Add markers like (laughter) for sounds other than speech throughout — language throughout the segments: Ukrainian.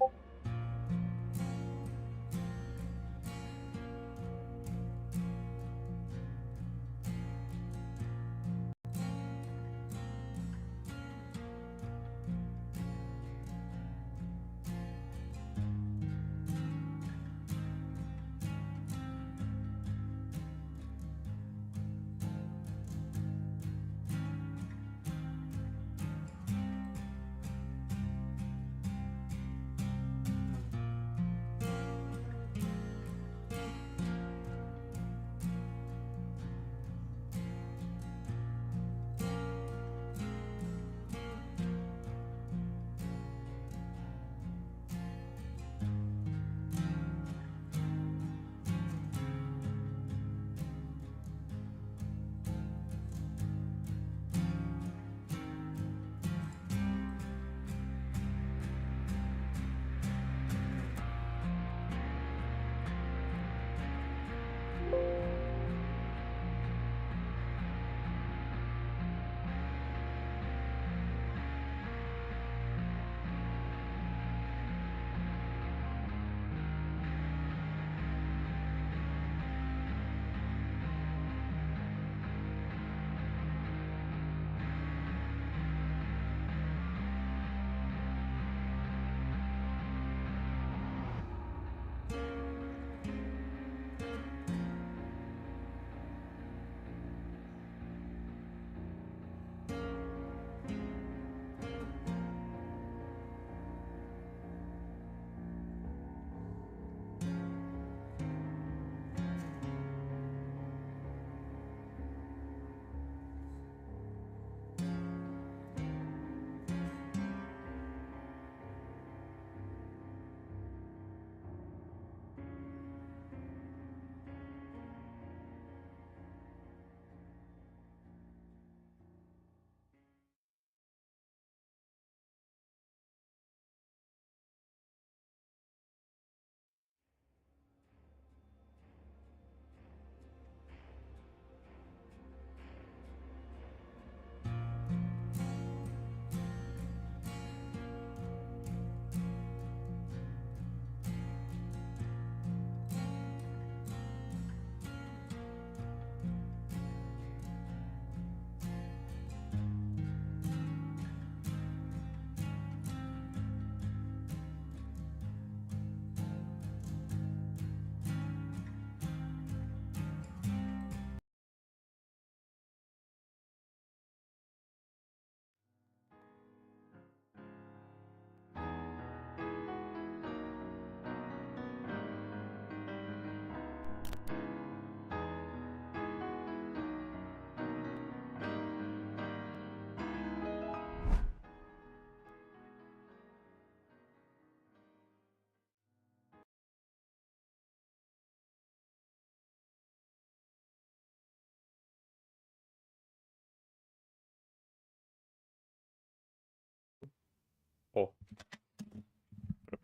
О.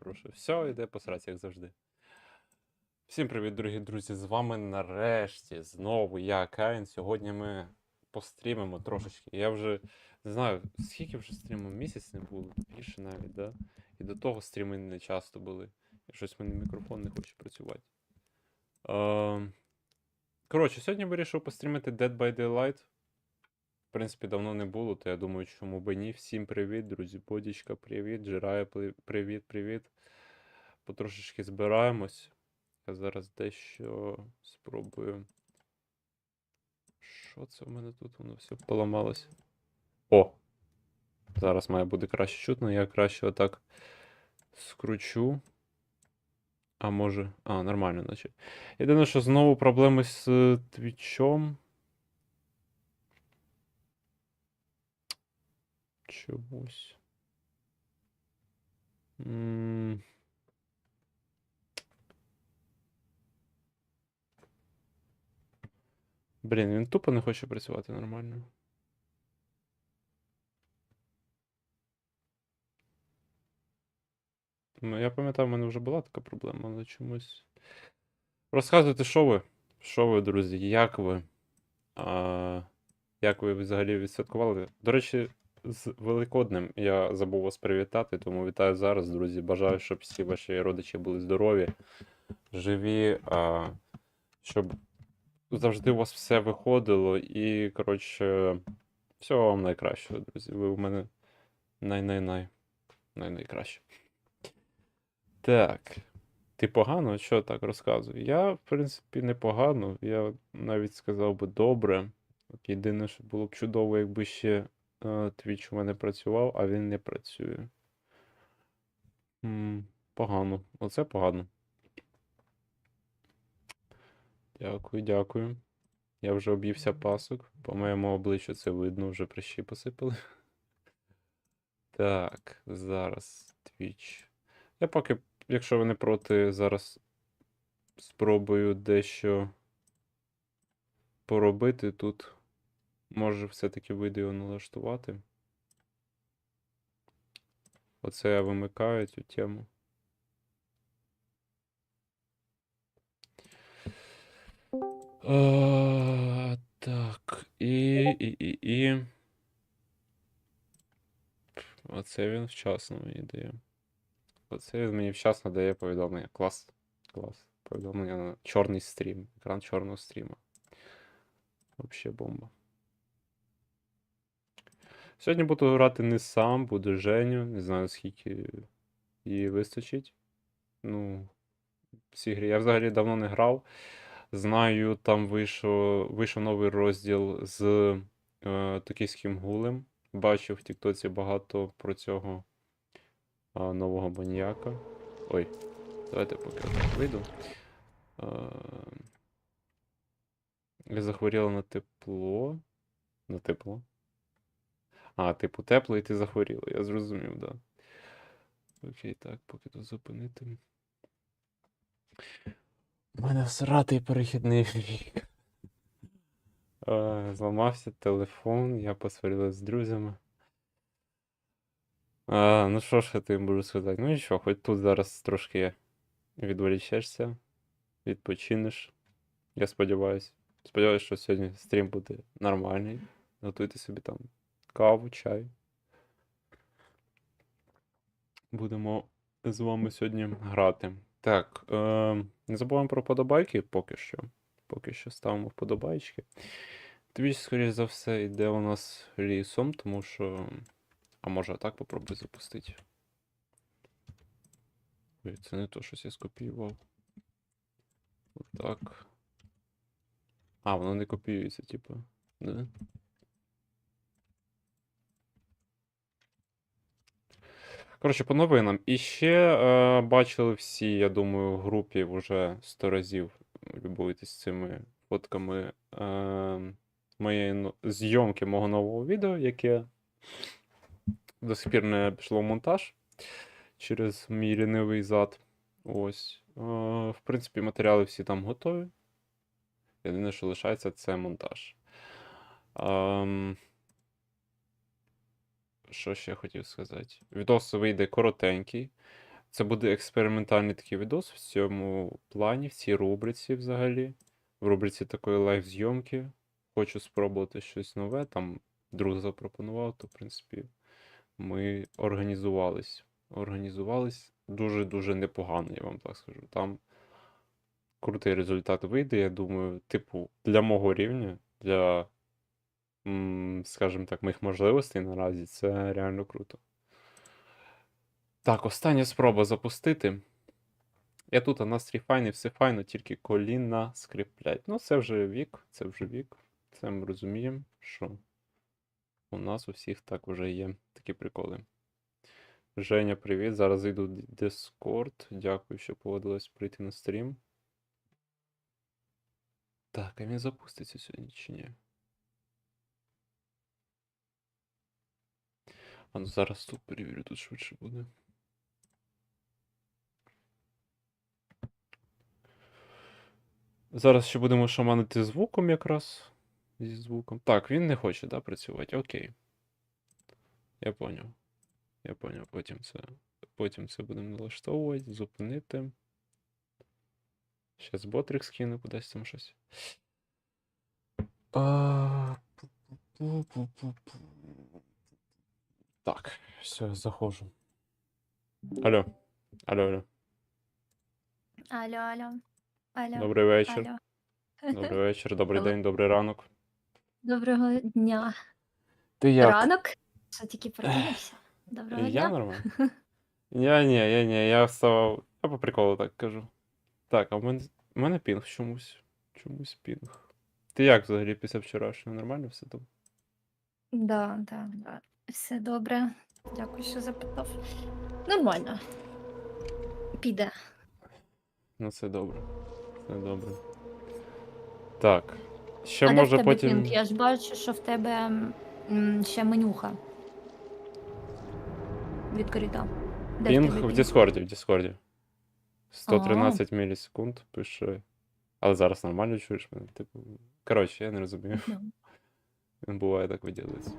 Перепрошую. Все, йде по сраці, як завжди. Всім привіт, дорогі друзі! З вами нарешті знову я, Каїн. Сьогодні ми пострімимо трошечки. Я вже не знаю, скільки вже стрімів місяць не було, більше навіть, да? І до того стріми не часто були. І щось мене мікрофон не хоче працювати. Е... Коротше, сьогодні вирішив пострімити Dead by Daylight. В принципі, давно не було, то я думаю, чому би ні. Всім привіт, друзі. Бодічка, привіт. Джирая, привіт, привіт. Потрошечки збираємось. Я зараз дещо спробую. Що це в мене тут? Воно все поламалось. О! Зараз має бути краще чутно. Я краще отак скручу. А може. А, нормально, значить. Єдине, що знову проблеми з е, твічом. Чомусь. М. Блін, він тупо не хоче працювати нормально. Ну, я пам'ятаю, в мене вже була така проблема, але чомусь. Розказуйте, що ви? Що ви, друзі, як ви? А, як ви взагалі відсвяткували? До речі, з Великоднем. Я забув вас привітати, тому вітаю зараз, друзі. Бажаю, щоб всі ваші родичі були здорові, живі, а, щоб завжди у вас все виходило. І, коротше, всього вам найкращого, друзі. Ви у мене най-най-най. Най-найкраще. Так. Ти погано? Що так розказую? Я, в принципі, непогано. Я навіть сказав би добре. Єдине, що було б чудово, якби ще е, Twitch у мене працював, а він не працює. М, Погано. Оце погано. Дякую, дякую. Я вже об'ївся пасок. По моєму обличчю це видно, вже прищі посипали. Так, зараз Twitch. Я поки, якщо ви не проти, зараз спробую дещо поробити тут. Може, все-таки його налаштувати. Оце я вимикаю цю тему. А, так, і, і, і, і. Оце він вчасно мені дає. Оце він мені вчасно дає повідомлення. Клас. Клас. Повідомлення на чорний стрім. Екран чорного стріма. Вообще бомба. Сьогодні буду грати не сам, буду Женю. Не знаю, скільки її вистачить. Ну, в цій грі. Я взагалі давно не грав. Знаю, там вийшов, вийшов новий розділ з е, токійським гулем. Бачив в Тіктоці багато про цього а, нового маніяка. Ой, давайте поки вийду. Е, я захворіла на тепло. На тепло. А, типу, тепло, і ти захворіла. Я зрозумів, да. Окей, так, поки тут зупинити. У мене всратий перехідний вік. Зламався телефон, я посварилась з друзями. Е, ну що ж я тобі можу сказати? Ну нічого, хоч тут зараз трошки відволічешся, відпочинеш. Я сподіваюся. Сподіваюся, що сьогодні стрім буде нормальний. Готуйте собі там каву, чай. Будемо з вами сьогодні грати. Так, е, не забуваємо про вподобайки поки що. Поки що ставимо вподобайки. Твіч, скоріш за все, йде у нас лісом, тому що. А може так попробую запустити. Ой, це не то, щось я скопіював. Отак. А, воно не копіюється, типу. Да? Коротше, по новинам. І ще е, бачили всі, я думаю, в групі вже 100 разів любуєтесь цими фотками е, моєї зйомки мого нового відео, яке до сих пір не пішло в монтаж через мій лінивий зад. Ось. Е, в принципі, матеріали всі там готові. Єдине, що лишається, це монтаж. Ем, що ще хотів сказати? Відос вийде коротенький. Це буде експериментальний такий відос в цьому плані, в цій рубриці взагалі. В рубриці такої лайв-зйомки. Хочу спробувати щось нове. Там друг запропонував, то, в принципі, ми організувались. Організувались дуже-дуже непогано, я вам так скажу. Там крутий результат вийде, я думаю, типу, для мого рівня, для, скажімо так, моїх можливостей наразі, це реально круто. Так, остання спроба запустити. Я тут, а настрій файний, все файно, тільки коліна скриплять. Ну, це вже вік, це вже вік. Це ми розуміємо, що у нас у всіх так вже є такі приколи. Женя, привіт. Зараз зайду в Discord. Дякую, що погодилась прийти на стрім. Так, а він запуститься сьогодні чи ні? Ну зараз тут перевірю, тут швидше буде. Зараз ще будемо шаманити звуком якраз. Зі звуком. Так, він не хоче, да, працювати. Окей. Я поняв. Я поняв. Потім це. Потім це будемо налаштовувати, зупинити. Щас ботрик скину кудись там щось. А, пу-пу-пу-пу-пу. Так, все, заходжу. Алло. Алло, алло. Алло, алло. Алло. Добрий вечір. Алло. Добрий (laughs) вечір, добрий Алло. день, добрий ранок. Доброго дня. Ти як? Ранок? Що тільки прокинувся? Доброго Я дня. нормально. (laughs) Я ні, я ні, я вставав. Я по приколу так кажу. Так, а в мене, в мене пінг чомусь. Чомусь пінг. Ти як взагалі після вчорашнього? Нормально все там? Да, да, да. Все добре. Дякую, що запитав. Нормально. Піде. Ну це добре. Це добре. Так. Ще а де в може тебе потім. пінг? Я ж бачу, що в тебе м, ще менюха. Відкрита. Де Пінг в тебе в пінг? Діскорді, в Діскорді. 113 мілісекунд пише. Але зараз нормально чуєш мене. Типу. Коротше, я не розумію. Ну, Він буває так виділиться.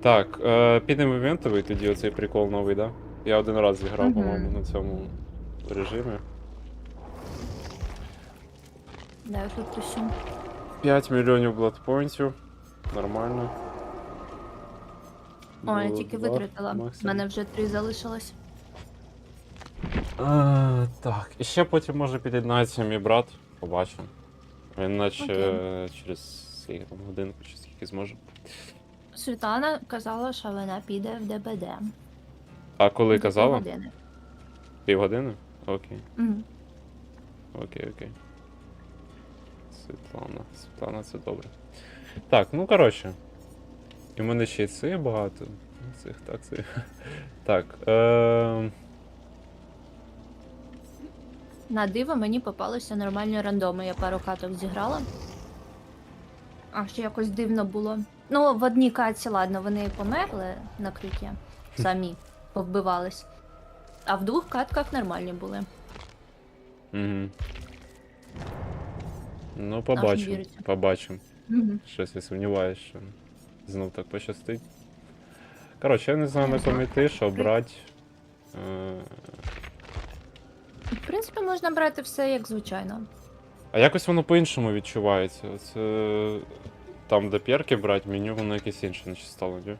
Так, е, підемо івентовий тоді оцей прикол новий, да? Я один раз зіграв, Мгм. по-моєму, на цьому режимі. Да, я тут пишу. 5 мільйонів бладпойнтів. Нормально. О, я Було тільки два витратила. У максимум. мене вже три залишилось. А, так, і ще потім може під'єднається мій брат. Побачимо. Він наче е, через скільки там годинку чи скільки зможе. Світлана казала, що вона піде в ДБД. А коли казала? півгодини. Півгодини? Окей. Мгм. Окей, окей. Світлана. Світлана, це добре. Так, ну коротше. І в мене ще й цих багато. Цих, так, цих. Так. Е... На диво мені попалися нормальні рандоми. Я пару каток зіграла. А ще якось дивно було. Ну, в одній катці, ладно, вони померли на крюкі. Самі повбивались. А в двох катках нормальні були. Угу. Ну, побачимо. віриться. Побачимо. Угу. Щось я сумніваюся, що знов так пощастить. Коротше, я не знаю на йти, що брати. Е... В принципі, можна брати все як звичайно. А якось воно по-іншому відчувається. Це там, де перки брати, меню воно якесь інше наче стало, ні?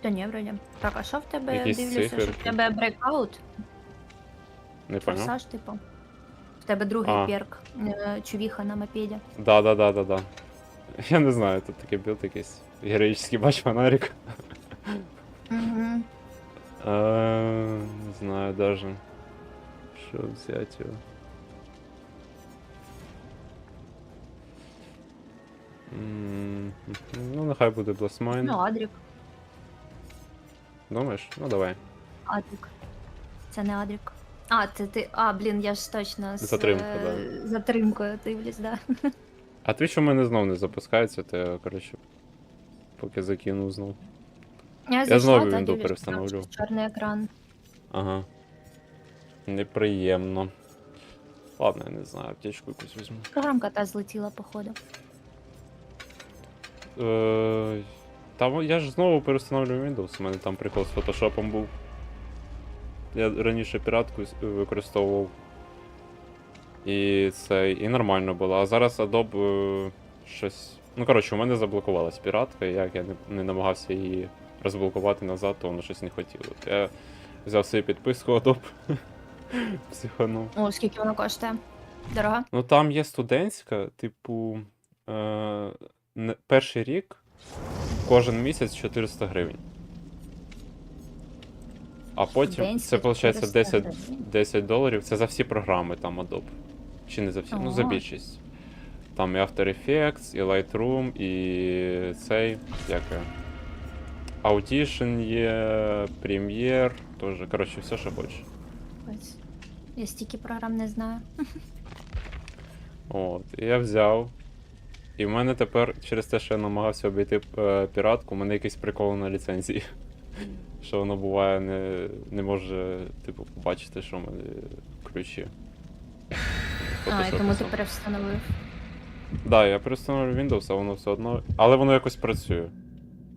Та ні, вроді. Так, а що в тебе Якісь дивлюся, що в циферки. тебе брейкаут? Не поняв? Форсаж, типу. В тебе другий А. перк. е, Чувіха на мопеді. Да, да, да, да, да. Я не знаю, тут такий білд якийсь героїчний бач фонарик. Угу. Е, Не знаю даже. Що взяти його. М, Ну, нехай буде Blastmine. Ну, Адрік. Думаєш? Ну давай. Адрік. Це не Адрік. А, це ти. А, блін, я ж точно з Затримка, е, затримкою дивлюсь, да. А твіч у мене знов не запускається, то я, коротше, поки закинув знов. Я, знову зайшла, та, Windows дивлюсь, перевстановлю. там Чорний екран. Ага. Неприємно. Ладно, я не знаю, аптечку якусь візьму. Програмка та злетіла, походу. Е, Там я ж знову перестановлюю Windows, у мене там прикол з фотошопом був. Я раніше піратку використовував. І це і нормально було. А зараз Adobe е, щось. Ну, коротше, у мене заблокувалась піратка, і як я не, не намагався її розблокувати назад, то воно щось не хотіло. Я взяв собі підписку Adobe. (laughs) Психанув. О, скільки воно коштує? Дорога? Ну там є студентська, типу, е, перший рік кожен місяць 400 гривень. А потім це виходить 10, гривень. 10 доларів. Це за всі програми там Adobe. Чи не за всі? Ну, за більшість. Там і After Effects, і Lightroom, і цей. Як. Audition є, Premiere, теж. Коротше, все, що хочеш. Я стільки програм не знаю. (laughs) От, я взяв. І в мене тепер через те, що я намагався обійти е, піратку, у мене якийсь прикол на ліцензії. (laughs) Що воно буває, не, не може, типу, побачити, що в мене ключі. А, і тому ти сам. перевстановив. Да, я перестановлю Windows, а воно все одно. Але воно якось працює.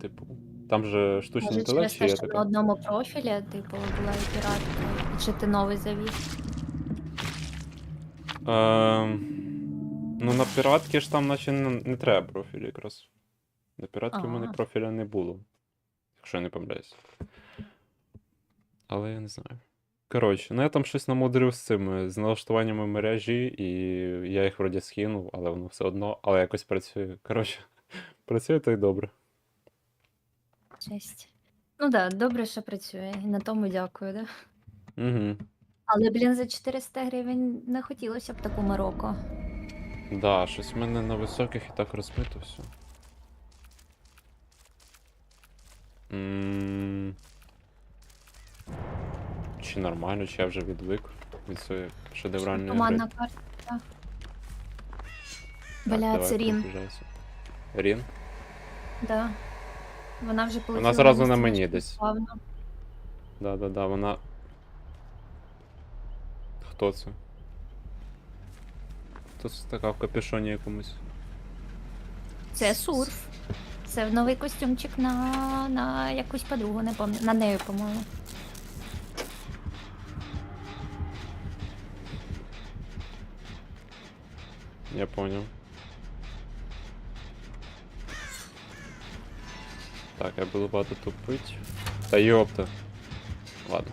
Типу, там же штучний Може, інтелект ще є те, на одному профілі, типу, була і піратка, чи ти новий завів? Ем, ну на піратки ж там наче не, не треба профіль якраз. На піратки в мене профіля не було. якщо я не помиляюсь. Але я не знаю. Коротше, ну я там щось намудрив з цими з налаштуваннями мережі, і я їх вроді скинув, але воно все одно, але якось працює. Коротше, (laughs) працює то й добре. Жесть. Ну да, добре, що працює. І на тому дякую, да. Угу. Але, блін, за 400 гривень не хотілося б таку Марокко. Да, щось в мене на високих і так розбито все. М, Чи нормально, чи я вже відвик від своєї шедевральної. Командна карта. Так, Бля, це Рін. Рін? Да. Вона вже полетіла. зразу на мені десь. Да-да-да, вона. Хто це? Хто це така в капюшоні якомусь? Це сурф. Це новий костюмчик на, на якусь подругу, не пам'ятаю. На неї, по-моєму. Я понял. Так, я буду багато тупить. Та йопта. Ладно.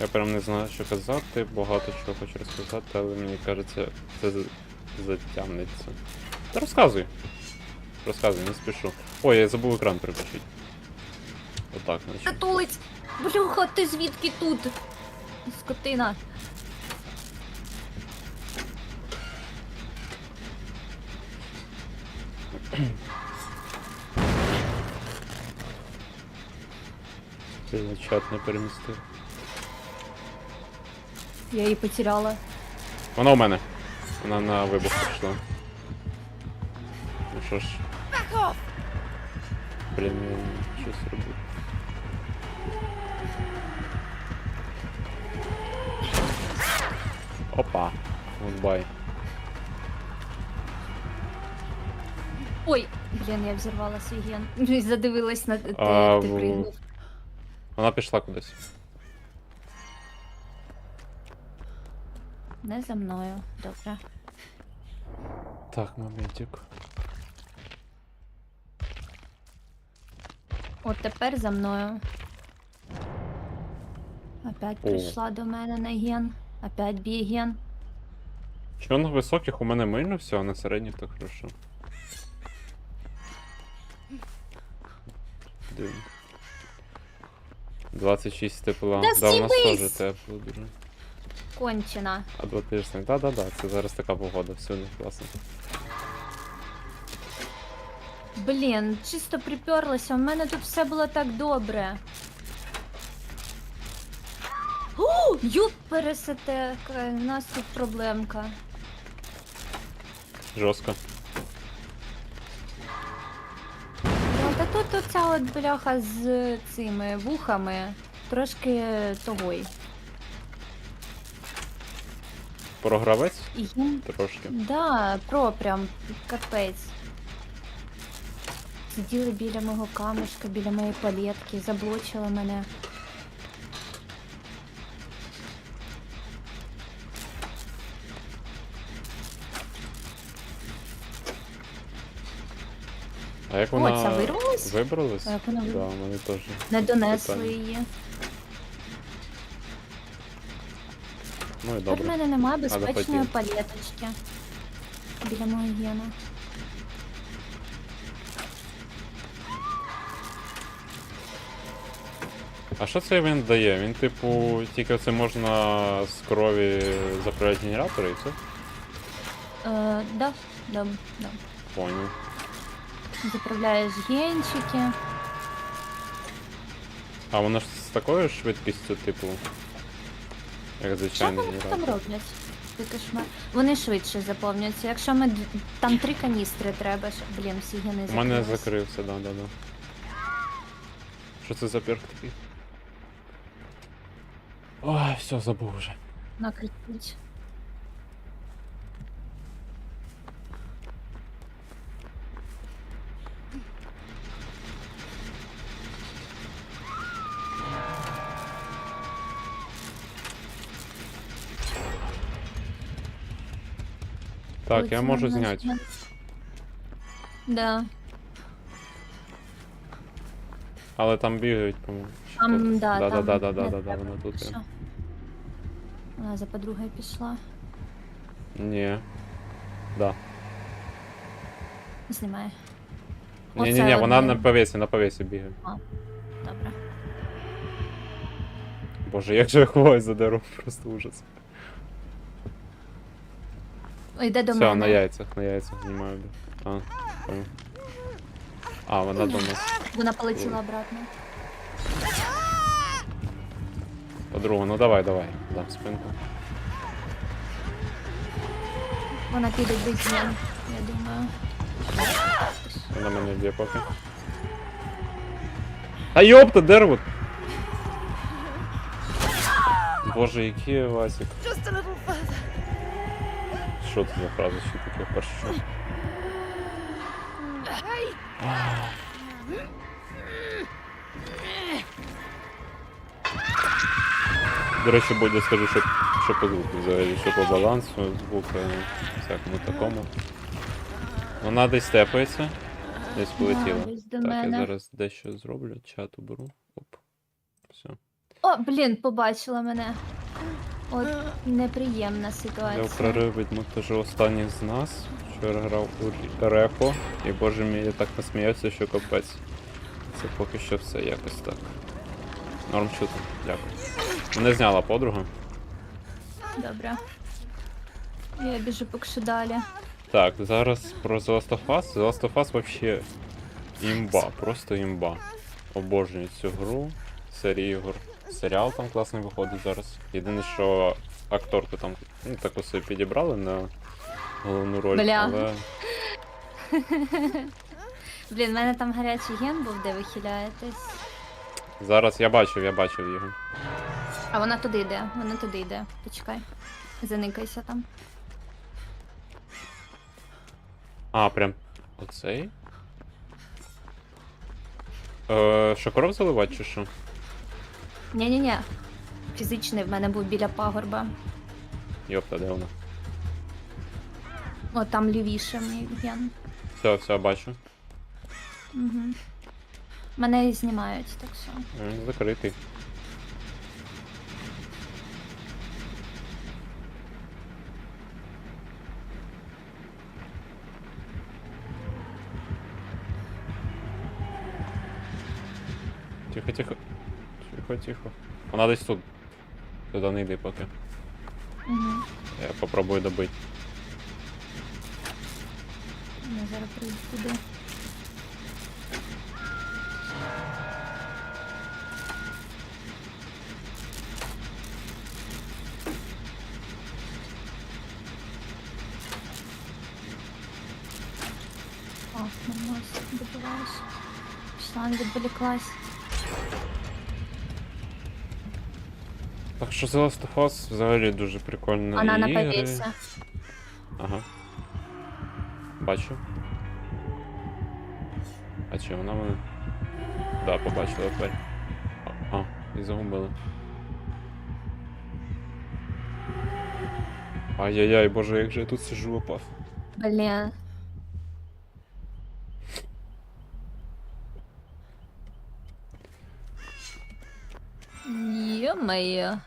Я прям не знаю, що казати, багато чого хочу розказати, але мені кажеться, це за- затягнеться. Та розказуй. Розказуй, не спішу. Ой, я забув екран переключити. Отак, наче. Катулиць! Блюха, ти звідки тут? Скотина. Ти на чат не перемістив. Я її потеряла. Вона у мене. Вона на вибух пішла. Ну що ж. Блін, я щось робив. Опа. Гудбай. Ой, блін, я взірвала свій ген. (laughs) Задивилась на те, А, як ти в- пригнув. Вона пішла кудись. Не за мною. Добре. Так, моментик. От тепер за мною. Опять О. прийшла до мене на ген. Опять б'є ген. Чого на високих у мене мильно все, а на середніх так хорошо. Дивно. 26 тепла. Да да, у нас теж тепло дуже. Кончена. А два тижні. Да-да-да, це зараз така погода, всюди класно. Блін, чисто приперлася, у мене тут все було так добре. О, юб пересете, у нас тут проблемка. Жорстко. Ну, та тут оця от бляха з цими вухами трошки тогой. Програвець? Їм Трошки. Да, про прям капець. Сиділи біля мого камешка, біля моєї палетки, заблочили мене. А як О, вона ця вирвалась? вибралась? А як вона Да, вир- у мене теж. Не донесли питання. її. Ну і Тепер в добре. мене немає безпечної пойти. палеточки. Біля мого гена. А що це він дає? Він, типу, тільки це можна з крові заправляти генератори і все? Е, да, да, да. Понял. Заправляєш генчики. А воно ж з такою швидкістю, типу. Як Що звичайний вони там генератор. роблять? Ти кошмар. Вони швидше заповнюються. Якщо ми д- там три каністри треба, щоб, блін, всі гени У мене закрились. закрився, да, да, да. Що це за перк такий? Ой, все, забув уже. Накрутить. Так, я можу зняти. Да. Але там бігають, по-моєму. Там, да, да, там да, да, да, да, да, вона тут. Все. Вона за подругою пішла. Ні. Да. Знімає. Ні, ні, Оце ні, вона одне. на повесі, на повесі бігає. Добре. Боже, як же я ховаюсь за деревом, (laughs) просто ужас. Йде до Все, мене. на яйцях, на яйцях знімаю. А, понял. А, вона до нас. Вона полетіла обратно. Подруга, ну давай, давай. Дам спинку. Вона піде бить мене, я думаю. Вона мене б'є поки. А йопта, дерево! Боже, який Васик. Just a little further. Що це за фраза ще таке перше? що? До речі, Бодя скажи, що, що по звуку взагалі, що по балансу, звук, е, всякому такому. Вона десь тепається, десь полетіла. до так, я зараз дещо зроблю, чат уберу. Оп. Все. О, блін, побачила мене. От неприємна Я ситуація. прорив від монтажу останніх з нас. Вчора грав у репо, і боже мій, я так насміявся, що капець. Це поки що все якось так. Норм чути, дякую. Мене зняла подруга. Добре. Я біжу поки що далі. Так, зараз про The Last of Us. The Last of Us вообще імба, просто імба. Обожнюю цю гру, серію ігор. Серіал там класний виходить зараз. Єдине, що акторку там ну, таку собі підібрали на головну роль, Бля. але (laughs) Блін, в мене там гарячий ген був, де ви хиляєтесь. зараз я бачив, я бачив його. А вона туди йде, вона туди йде. Почекай. Заникайся там. А, прям оцей. Е, що кров заливати чи що? Ні-ні-ні. Фізичний в мене був біля пагорба. Йопта, де вона? О, там лівіше мій ген. Все, все, бачу. Угу. Мене і знімають, так що. М, Закритий. Тихо, тихо. Тихо, тихо. Вона десь тут. Туди не йди поки. Угу. Я попробую добити. Я зараз прийду туди. О, нормально, добиваєш. Пішла, не відволіклась. Так що The Last of Us взагалі дуже прикольна Вона на повісі. Ага. Бачу. А чи вона мене? Да, побачила тепер. А, а, і загубили. Ай-яй-яй, боже, як же я тут сижу опав. Блін. Ё-моё.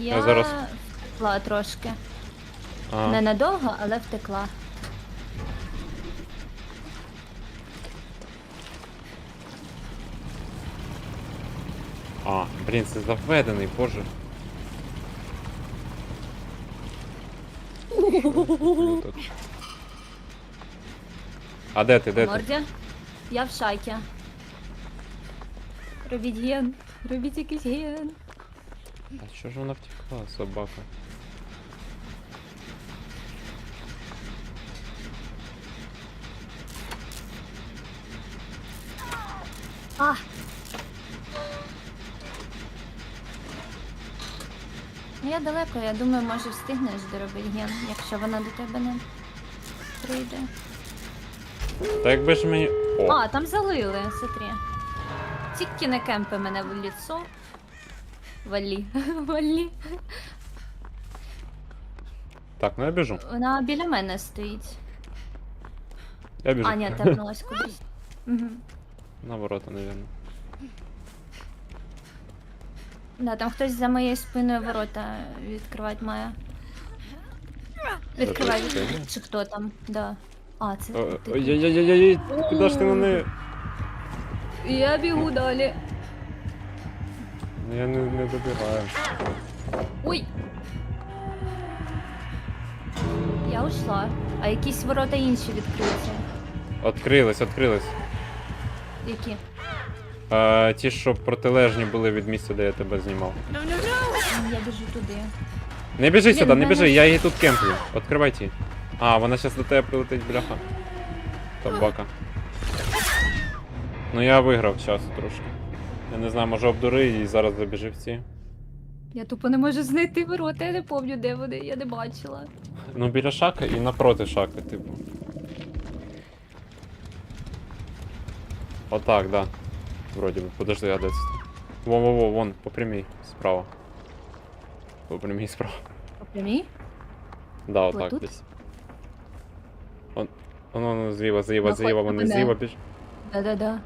Я, зараз- втекла трошки. А, Ненадовго, але втекла. а, блін, це заведений, боже. Блін, тут? А де ти, де ти? Морді? Я в шайкі. Робіть ген. Робіть якийсь ген. А що ж вона втекла, собака? А. Ну, я далеко, я думаю, може встигнеш доробити ген, якщо вона до тебе не прийде. Так якби ж мені. О. А, там залили, смотри. Тільки не кемпи мене в лісо. Валі. (laughs) Валі. Так, ну я біжу. Вона біля мене стоїть. Я біжу. А, ні, тепнулась кудись. (laughs) На ворота, навірно. Да, там хтось за моєю спиною ворота відкривати має. Відкривай, точно, відкривай. Чи хто там? Да. А, це ти. Ой-ой-ой-ой, куди ж ти на неї? Я бігу далі. Ну я не, не добігаю. Ой. Я ушла. А якісь ворота інші відкриті. Открились, открились. Які? А, ті, що протилежні були від місця, де я тебе знімав. Я біжу туди. Не біжи сюди, ну, не мене біжи, я її тут кемплю. Откривай ті. А, вона зараз до тебе прилетить, бляха. Табака. Ну я виграв час трошки. Я не знаю, може обдури і зараз забіжи в ці. Я тупо не можу знайти ворота, я не пам'ятаю, де вони, я не бачила. Ну біля шака і напроти шака, типу. Отак, да. Вроді би. Подожди, а де це? Во-во-во, вон, по прямій, справа. По прямій справа. По прямій? Да, отак Отут? десь. Он, он, он зліва, зліва, зліва, вони зліва біж. Да-да-да.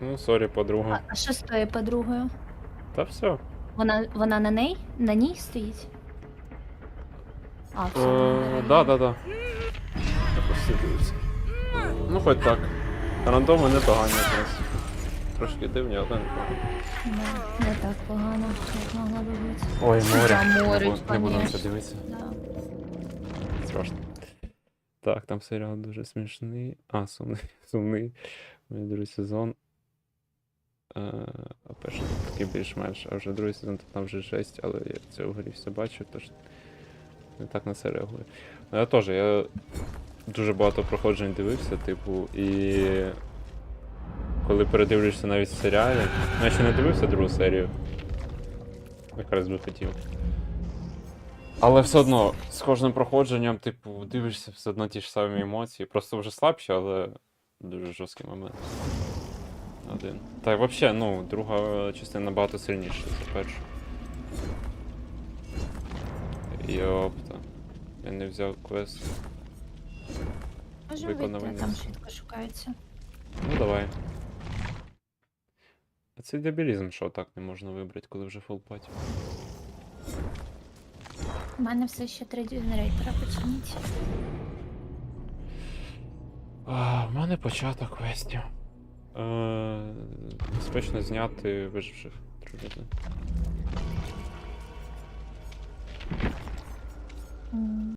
Ну, сорі, подруга. а що з твоєю подругою? Та все. Вона, вона на неї? На ній стоїть? А, все. Е, да, да, да. Я просто. Ну, хоч так. Рандоми непогані якраз. Трошки дивні, але непогані. Не, не так погано, як могла би бути. Ой, море. Да, Не море, бу- Не будемо це конечно. дивитися. Да. Страшно. Так, там серіал дуже смішний. А, сумний. (laughs) Сумний. Мій другий сезон. Е, а перший такий більш-менш, а вже другий сезон то там вже жесть, але я це грі все бачу, тож не так на це реагую. Ну, я теж, я дуже багато проходжень дивився, типу, і коли передивлюєшся навіть в серіалі, ну я ще не дивився другу серію. Якраз би хотів. Але все одно, з кожним проходженням, типу, дивишся все одно ті ж самі емоції. Просто вже слабші, але дуже жорсткий момент. Один. Так, взагалі, ну, друга частина набагато сильніша за першу. Йопта. Я не взяв квест. Може вийти, а там швидко шукається. Ну, давай. А це дебілізм, що так не можна вибрати, коли вже фулпаті. У мене все ще три генератора починить. А, в мене початок квестів. Е, безпечно зняти виживших. М.